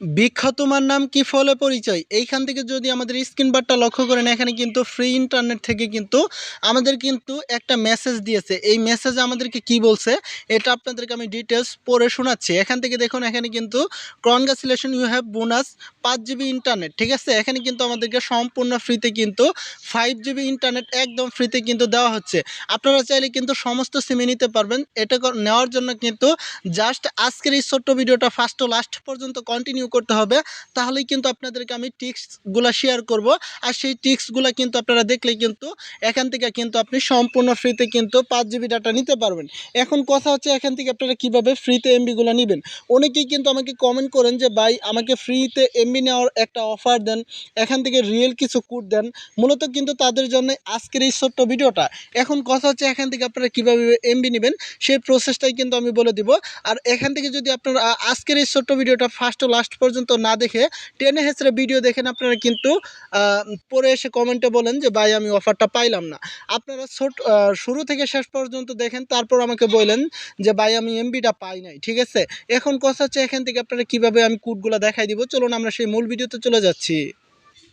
বিখ্যাত তোমার নাম কি ফলে পরিচয়? এইখান থেকে যদি আমাদের স্ক্রিন বারটা লক্ষ্য করেন, এখানে কিন্তু ফ্রি ইন্টারনেট থেকে কিন্তু আমাদের কিন্তু একটা মেসেজ দিয়েছে। এই মেসেজ আমাদেরকে কি বলছে? এটা আপনাদেরকে আমি ডিটেলস পড়ে শোনাচ্ছি। এখান থেকে দেখুন, এখানে কিন্তু কনগ্রাচুলেশন ইউ হ্যাভ বোনাস পাঁচ জিবি ইন্টারনেট ঠিক আছে? এখানে কিন্তু আমাদেরকে সম্পূর্ণ ফ্রিতে কিন্তু ফাইভ জিবি ইন্টারনেট একদম ফ্রিতে কিন্তু দেওয়া হচ্ছে। আপনারা চাইলে কিন্তু সমস্ত সিমে নিতে পারবেন। এটা নেওয়ার জন্য কিন্তু জাস্ট আজকের এই ছোট্ট ভিডিওটা ফার্স্ট ও লাস্ট পর্যন্ত কন্টিনিউ করতে হবে, তাহলেই কিন্তু আপনাদেরকে আমি টিক্সগুলো শেয়ার করব। আর সেই টিক্সগুলো কিন্তু আপনারা দেখলে কিন্তু এখান থেকে কিন্তু আপনি সম্পূর্ণ ফ্রিতে কিন্তু পাঁচ জিবি ডাটা নিতে পারবেন। এখন কথা হচ্ছে এখান থেকে আপনারা কীভাবে ফ্রিতে এমবিগুলো নেবেন। অনেকেই কিন্তু আমাকে কমেন্ট করেন যে, ভাই, আমাকে ফ্রিতে এমবি নেওয়ার একটা অফার দেন, এখান থেকে রিয়েল কিছু কোড দেন। মূলত কিন্তু তাদের জন্য আজকের এই ছোট্ট ভিডিওটা। এখন কথা হচ্ছে এখান থেকে আপনারা কীভাবে এমবি নেবেন, সেই প্রসেসটাই কিন্তু আমি বলে দিব। আর এখান থেকে যদি আপনারা আজকের এই ছোট্ট ভিডিওটা ফার্স্ট ও লাস্ট পর্যন্ত না দেখে টেনে হেসরে ভিডিও দেখেন আপনারা কিন্তু পরে এসে কমেন্টে বলেন যে, ভাই, আমি অফারটা পাইলাম না। আপনারা ছোট শুরু থেকে শেষ পর্যন্ত দেখেন, তারপর আমাকে বলেন যে, ভাই, আমি এমবিটা পাই নাই। ঠিক আছে? এখন কথা হচ্ছে এখান থেকে আপনারা কীভাবে আমি কোডগুলো দেখাই দিব? চলুন আমরা সেই মূল ভিডিওতে চলে যাচ্ছি।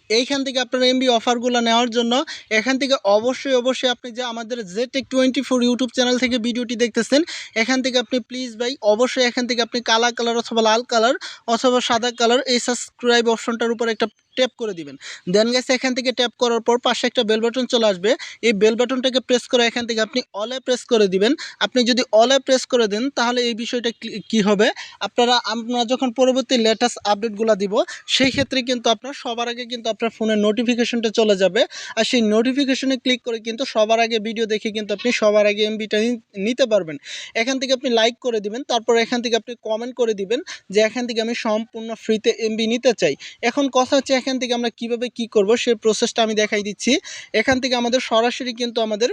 এইখান থেকে আপনার এমবি অফারগুলো নেওয়ার জন্য এখান থেকে অবশ্যই অবশ্যই আপনি যে আমাদের J tech twenty four YouTube channel থেকে ভিডিওটি দেখতেছেন, এখান থেকে আপনি প্লিজ ভাই, অবশ্যই এখান থেকে আপনি কালা কালার অথবা লাল কালার অথবা সাদা কালার এই সাবস্ক্রাইব অপশনটার উপর একটা ট্যাপ করে দিবেন। দেন গেছে এখান থেকে ট্যাপ করার পর পাশে একটা বেল বাটন চলে আসবে। এই বেল বাটনটাকে প্রেস করে এখান থেকে আপনি অলে প্রেস করে দিবেন। আপনি যদি অলে প্রেস করে দেন, তাহলে এই বিষয়টা কি- হবে? আপনারা, আমরা যখন পরবর্তী লেটেস্ট আপডেটগুলো দিব, সেই ক্ষেত্রে কিন্তু আপনার, সবার আগে কিন্তু আপনার ফোনের নোটিফিকেশনটা চলে যাবে। আর সেই নোটিফিকেশনে ক্লিক করে কিন্তু সবার আগে ভিডিও দেখে কিন্তু আপনি সবার আগে এমবিটা নিতে পারবেন। এখান থেকে আপনি লাইক করে দিবেন, তারপর এখান থেকে আপনি কমেন্ট করে দিবেন যে এখান থেকে আমি সম্পূর্ণ ফ্রিতে এমবি নিতে চাই। এখন কথা হচ্ছে এখান থেকে আমরা কীভাবে কি করব সেই প্রসেসটা আমি দেখাই দিচ্ছি। এখান থেকে আমাদের সরাসরি কিন্তু আমাদের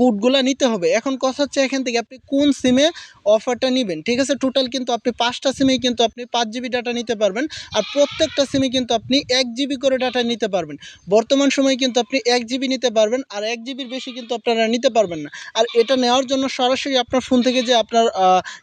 কোডগুলো নিতে হবে। এখন কথা হচ্ছে এখান থেকে আপনি কোন সিমে অফারটা নেবেন। ঠিক আছে? টোটাল কিন্তু আপনি পাঁচটা সিমেই কিন্তু আপনি পাঁচ জিবি ডাটা নিতে পারবেন আর প্রত্যেকটা সিমে কিন্তু আপনি এক জিবি করে ডাটা নিতে পারবেন। বর্তমান সময়ে কিন্তু আপনি এক জিবি নিতে পারবেন আর এক জিবির বেশি কিন্তু আপনারা নিতে পারবেন না। আর এটা নেওয়ার জন্য সরাসরি আপনার ফোন থেকে যে আপনার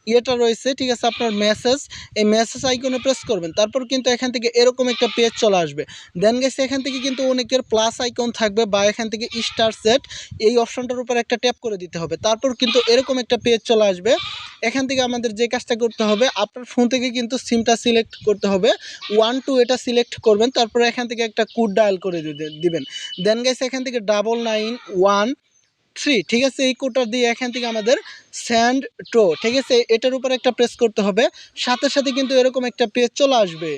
ইয়েটা রয়েছে, ঠিক আছে? আপনার মেসেজ এই মেসেজ আইকনে প্রেস করবেন। তারপর কিন্তু এখান থেকে এরকম একটা পেজ চলে আসবে। দেন গেছে এখান থেকে কিন্তু অনেকের প্লাস আইকন থাকবে বা এখান থেকে স্টার সেট এই অপশনটার উপর একটা ট্যাপ করে দিতে হবে। তারপর কিন্তু এরকম একটা পেজ চলে আসবে। এখান থেকে আমাদের যে কাজটা করতে হবে, আপনার ফোন থেকে কিন্তু সিমটা সিলেক্ট করতে হবে। ওয়ান টু এটা সিলেক্ট করবেন, তারপরে এখান থেকে একটা কোড ডায়াল করে দিবেন। দেন গেছে এখান থেকে ডাবল নাইন ওয়ান থ্রি ঠিক আছে? এই কোডটা দিয়ে এখান থেকে আমাদের স্যান্ড টো ঠিক আছে? এটার উপর একটা প্রেস করতে হবে। সাথে সাথে কিন্তু এরকম একটা পেজ চলে আসবে।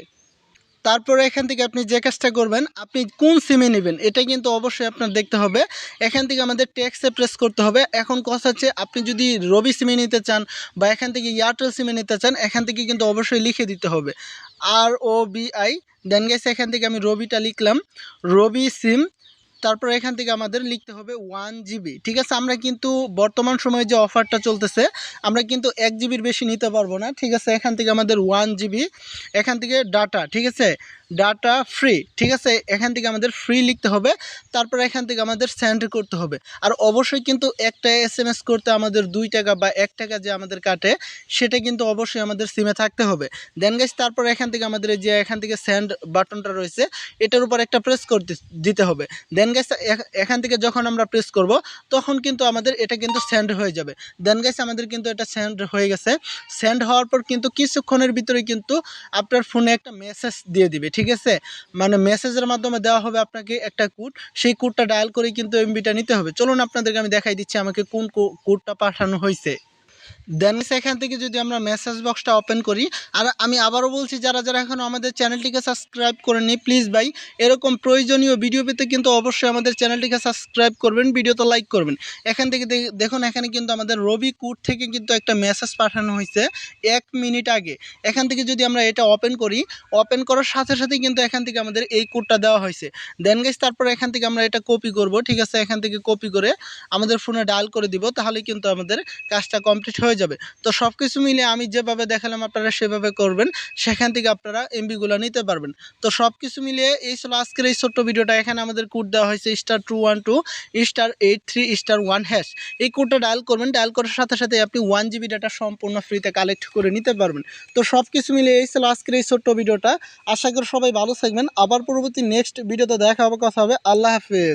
তারপরে এখান থেকে আপনি যে কাজটা করবেন, আপনি কোন সিমে নেবেন, এটা কিন্তু অবশ্যই আপনার দেখতে হবে। এখান থেকে আমাদের ট্যাক্সে প্রেস করতে হবে। এখন কথা হচ্ছে, আপনি যদি রবি সিমে নিতে চান বা এখান থেকে এয়ারটেল সিমে নিতে চান, এখান থেকে কিন্তু অবশ্যই লিখে দিতে হবে। আর ও বি আই দেন গেছে এখান থেকে আমি রবিটা লিখলাম। রবি সিম তারপর এখান থেকে আমাদের লিখতে হবে ওয়ান জিবি ঠিক আছে? আমরা কিন্তু বর্তমান সময়ে যে অফারটা চলতেছে, আমরা কিন্তু এক জিবির বেশি নিতে পারব না, ঠিক আছে? এখান থেকে আমাদের ওয়ান জিবি এখান থেকে ডাটা ঠিক আছে? ডাটা ফ্রি ঠিক আছে? এখান থেকে আমাদের ফ্রি লিখতে হবে, তারপর এখান থেকে আমাদের সেন্ড করতে হবে। আর অবশ্যই কিন্তু একটা এস করতে আমাদের দুই টাকা বা এক টাকা যে আমাদের কাটে, সেটা কিন্তু অবশ্যই আমাদের সিমে থাকতে হবে। দেন গাইস তারপর এখান থেকে আমাদের যে এখান থেকে সেন্ড বাটনটা রয়েছে, এটার উপর একটা প্রেস করতে, দিতে হবে। দেন গাইস এখান থেকে যখন আমরা প্রেস করব, তখন কিন্তু আমাদের এটা কিন্তু সেন্ড হয়ে যাবে। দেন গাইস আমাদের কিন্তু এটা সেন্ড হয়ে গেছে। সেন্ড হওয়ার পর কিন্তু কিছুক্ষণের ভিতরে কিন্তু আপনার ফোনে একটা মেসেজ দিয়ে দিবে ঠিক আছে? মানে মেসেজের মাধ্যমে দেওয়া হবে আপনাকে একটা কোড সেই কোডটা ডায়াল করে কিন্তু এমবিটা নিতে হবে। চলুন আপনাদেরকে আমি দেখাই দিচ্ছি আমাকে কোন কোডটা পাঠানো হয়েছে দেন সেখান থেকে যদি আমরা মেসেজ বক্সটা ওপেন করি, আর আমি আবারও বলছি, যারা যারা এখনও আমাদের চ্যানেলটিকে সাবস্ক্রাইব করেননি প্লিজ ভাই, এরকম প্রয়োজনীয় ভিডিও পেতে কিন্তু অবশ্যই আমাদের চ্যানেলটিকে সাবস্ক্রাইব করবেন, ভিডিওতে লাইক করবেন। এখান থেকে দেখুন, এখানে কিন্তু আমাদের রবি কোড থেকে কিন্তু একটা মেসেজ পাঠানো হয়েছে এক মিনিট আগে। এখান থেকে যদি আমরা এটা ওপেন করি ওপেন করার সাথে সাথে কিন্তু এখান থেকে আমাদের এই কোডটা দেওয়া হয়েছে। দেন গেছ তারপর এখান থেকে আমরা এটা কপি করব, ঠিক আছে? এখান থেকে কপি করে আমাদের ফোনে ডায়াল করে দিব তাহলে কিন্তু আমাদের কাজটা কমপ্লিট হয়ে যাবে। তো সব কিছু মিলে আমি যেভাবে দেখালাম আপনারা সেভাবে করবেন। সেখান থেকে আপনারা এমবিগুলো নিতে পারবেন। তো সব কিছু মিলিয়ে এই ছিল আজকের এই ছোট্ট ভিডিওটা। এখানে আমাদের কোড দেওয়া হয়েছে star two one two star eight three star one hash এই কোডটা ডায়াল করবেন। ডায়াল করার সাথে সাথে আপনি ওয়ান জিবি ডাটা সম্পূর্ণ ফ্রিতে কালেক্ট করে নিতে পারবেন। তো সব কিছু মিলিয়ে এই ছিল আজকের এই ছোট্ট ভিডিওটা। আশা করি সবাই ভালো থাকবেন। আবার পরবর্তী নেক্সট ভিডিওতে দেখা হবে, কথা হবে। আল্লাহ হাফেজ।